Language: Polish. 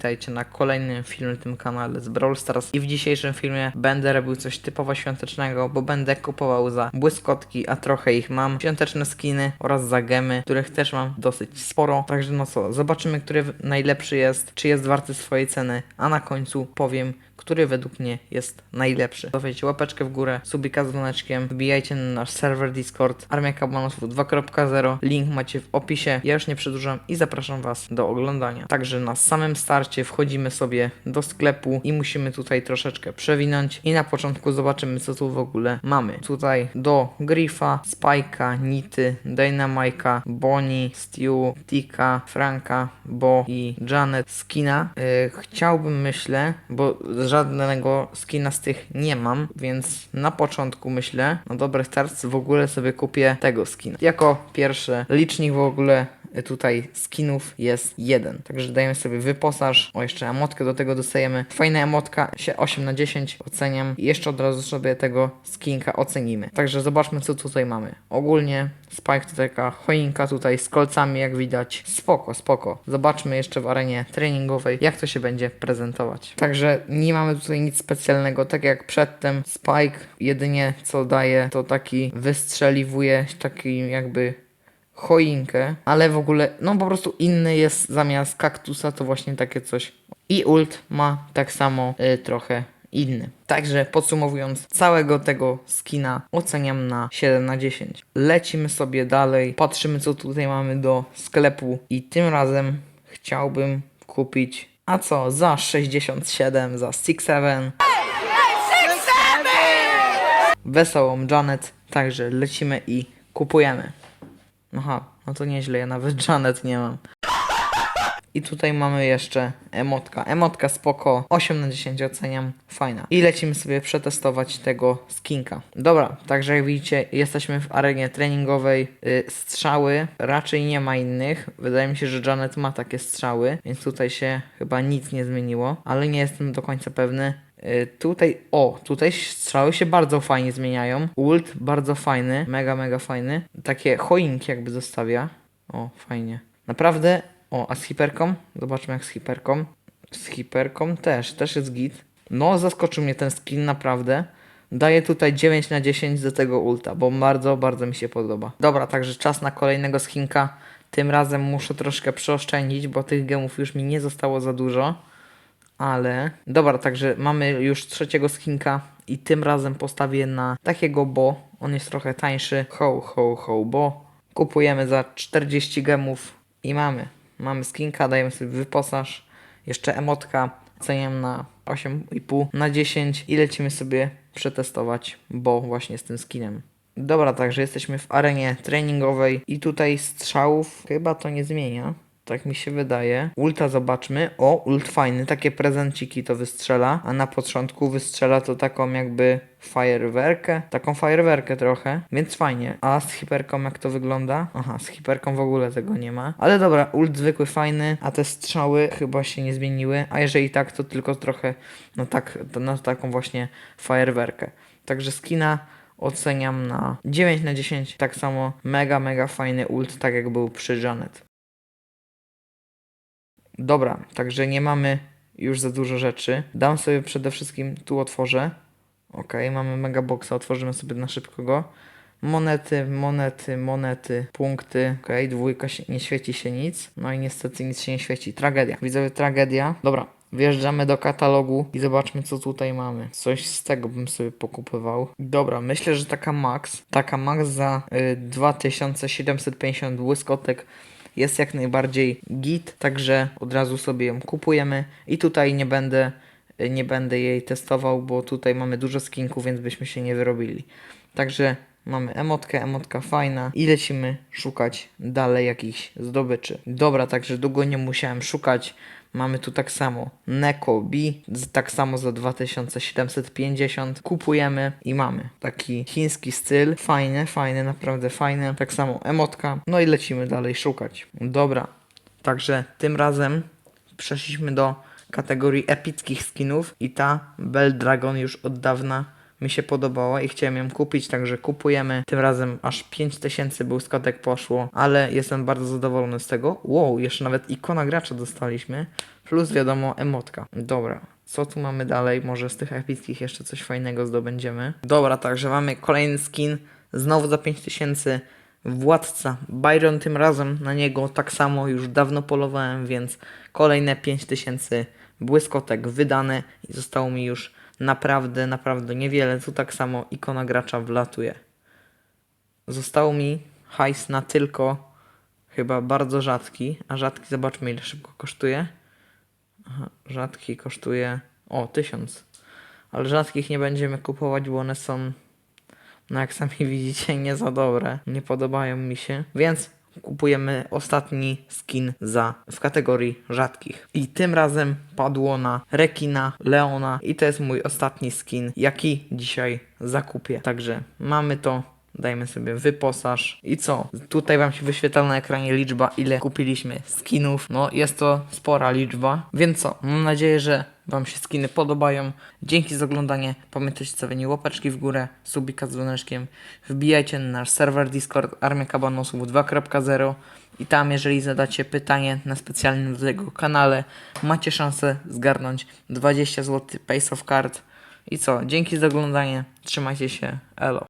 Witajcie na kolejnym filmie w tym kanale z Brawl Stars. I w dzisiejszym filmie będę robił coś typowo świątecznego, bo będę kupował za błyskotki, a trochę ich mam, świąteczne skiny oraz za gemy, których też mam dosyć sporo, także no co, zobaczymy, który najlepszy jest, czy jest warty swojej ceny, a na końcu powiem, który według mnie jest najlepszy. Zostawiajcie łapeczkę w górę, subika z dzwoneczkiem, wbijajcie na nasz serwer Discord, Armia Kabonów 2.0, link macie w opisie, ja już nie przedłużam i zapraszam Was do oglądania. Także na samym starcie wchodzimy sobie do sklepu i musimy tutaj troszeczkę przewinąć i na początku zobaczymy co tu w ogóle mamy. Tutaj do Griffa, Spike'a, Nity, Dynamike'a, Bonnie, Stu, Tika, Franka, Bo i Janet skina. Yy, chciałbym myślę, bo żadnego skina z tych nie mam, więc na początku myślę, no dobry start, w ogóle sobie kupię tego skina. Jako pierwszy licznik w ogóle tutaj skinów jest jeden. Także dajemy sobie wyposaż. O, jeszcze emotkę do tego dostajemy. Fajna emotka, się 8 na 10 oceniam. I jeszcze od razu sobie tego skinka ocenimy. Także zobaczmy co tutaj mamy. Ogólnie Spike to taka choinka tutaj z kolcami jak widać. Spoko, spoko. Zobaczmy jeszcze w arenie treningowej jak to się będzie prezentować. Także nie mamy tutaj nic specjalnego. Tak jak przedtem Spike jedynie co daje to taki wystrzeliwuje taki jakby choinkę, ale w ogóle, no po prostu inny jest zamiast kaktusa, to właśnie takie coś. I ult ma tak samo y, trochę inny. Także podsumowując, całego tego skina oceniam na 7 na 10. Lecimy sobie dalej, patrzymy co tutaj mamy do sklepu i tym razem chciałbym kupić, a co, za 67, za 6-7. Wesołą Janet, także lecimy i kupujemy. Aha, no to nieźle, ja nawet Janet nie mam. I tutaj mamy jeszcze emotka. Emotka spoko, 8 na 10 oceniam, fajna. I lecimy sobie przetestować tego skinka. Dobra, także jak widzicie, jesteśmy w arenie treningowej. Y, strzały, raczej nie ma innych. Wydaje mi się, że Janet ma takie strzały, więc tutaj się chyba nic nie zmieniło, ale nie jestem do końca pewny. Y, Tutaj, o, tutaj strzały się bardzo fajnie zmieniają. Ult bardzo fajny, mega, mega fajny. Takie choinki jakby zostawia. O, fajnie. Naprawdę, o, a z hiperką? Zobaczmy jak z hiperką. Z hiperką też, też jest git. No, zaskoczył mnie ten skin naprawdę. Daję tutaj 9 na 10 do tego ulta, bo bardzo, bardzo mi się podoba. Dobra, także czas na kolejnego skinka. Tym razem muszę troszkę przeoszczędzić, bo tych gemów już mi nie zostało za dużo. Ale dobra, także mamy już trzeciego skinka i tym razem postawię na takiego bo. On jest trochę tańszy. Ho, ho, ho, bo. Kupujemy za 40 gemów i mamy. Mamy skinka, dajemy sobie wyposaż. Jeszcze emotka. Oceniam na 8,5 na 10 i lecimy sobie przetestować, bo właśnie z tym skinem. Dobra, także jesteśmy w arenie treningowej i tutaj strzałów chyba to nie zmienia. Tak mi się wydaje. Ulta zobaczmy. O, ult fajny. Takie prezenciki to wystrzela. A na początku wystrzela to taką jakby fajerwerkę. Taką fajerwerkę trochę. Więc fajnie. A z hiperką jak to wygląda? Aha, z hiperką w ogóle tego nie ma. Ale dobra, ult zwykły fajny. A te strzały chyba się nie zmieniły. A jeżeli tak, to tylko trochę no tak, na taką właśnie fajerwerkę. Także skina oceniam na 9 na 10. Tak samo mega, mega fajny ult, tak jak był przy Janet. Dobra, także nie mamy już za dużo rzeczy. Dam sobie przede wszystkim, tu otworzę. Ok, mamy mega boxa, otworzymy sobie na szybko go. Monety, monety, monety, punkty. Ok, dwójka nie świeci się nic. No i niestety nic się nie świeci. Tragedia. Widzowie, tragedia. Dobra, wjeżdżamy do katalogu i zobaczmy co tutaj mamy. Coś z tego bym sobie pokupywał. Dobra, myślę, że taka max, taka max za y, 2750 błyskotek jest jak najbardziej git, także od razu sobie ją kupujemy i tutaj nie będę, nie będę jej testował, bo tutaj mamy dużo skinków, więc byśmy się nie wyrobili. Także mamy emotkę, emotka fajna i lecimy szukać dalej jakichś zdobyczy. Dobra, także długo nie musiałem szukać. Mamy tu tak samo Neko B, tak samo za 2750. Kupujemy i mamy taki chiński styl. Fajny, fajny, naprawdę fajny. Tak samo emotka. No i lecimy dalej szukać. Dobra, także tym razem przeszliśmy do kategorii epickich skinów i ta Bell Dragon już od dawna mi się podobała i chciałem ją kupić, także kupujemy. Tym razem aż 5000 błyskotek poszło, ale jestem bardzo zadowolony z tego. Wow, jeszcze nawet ikona gracza dostaliśmy, plus wiadomo emotka. Dobra, co tu mamy dalej? Może z tych epickich jeszcze coś fajnego zdobędziemy. Dobra, także mamy kolejny skin, znowu za 5000. Władca Byron tym razem na niego tak samo już dawno polowałem, więc kolejne 5000 błyskotek wydane i zostało mi już naprawdę, naprawdę niewiele. Tu tak samo ikona gracza wlatuje. Zostało mi hajs na tylko chyba bardzo rzadki, a rzadki zobaczmy ile szybko kosztuje. Aha, rzadki kosztuje o 1000. Ale rzadkich nie będziemy kupować, bo one są no jak sami widzicie, nie za dobre. Nie podobają mi się. Więc kupujemy ostatni skin za w kategorii rzadkich. I tym razem padło na rekina Leona. I to jest mój ostatni skin, jaki dzisiaj zakupię. Także mamy to. Dajmy sobie wyposaż. I co? Tutaj Wam się wyświetla na ekranie liczba, ile kupiliśmy skinów. No, jest to spora liczba. Więc co? Mam nadzieję, że Wam się skiny podobają. Dzięki za oglądanie. Pamiętajcie o stawieniu łapeczki w górę, subika z dzwoneczkiem. Wbijajcie na nasz serwer Discord Armia Kabanosów 2.0 i tam, jeżeli zadacie pytanie na specjalnym do tego kanale, macie szansę zgarnąć 20 zł Pace of Card. I co? Dzięki za oglądanie. Trzymajcie się. Elo.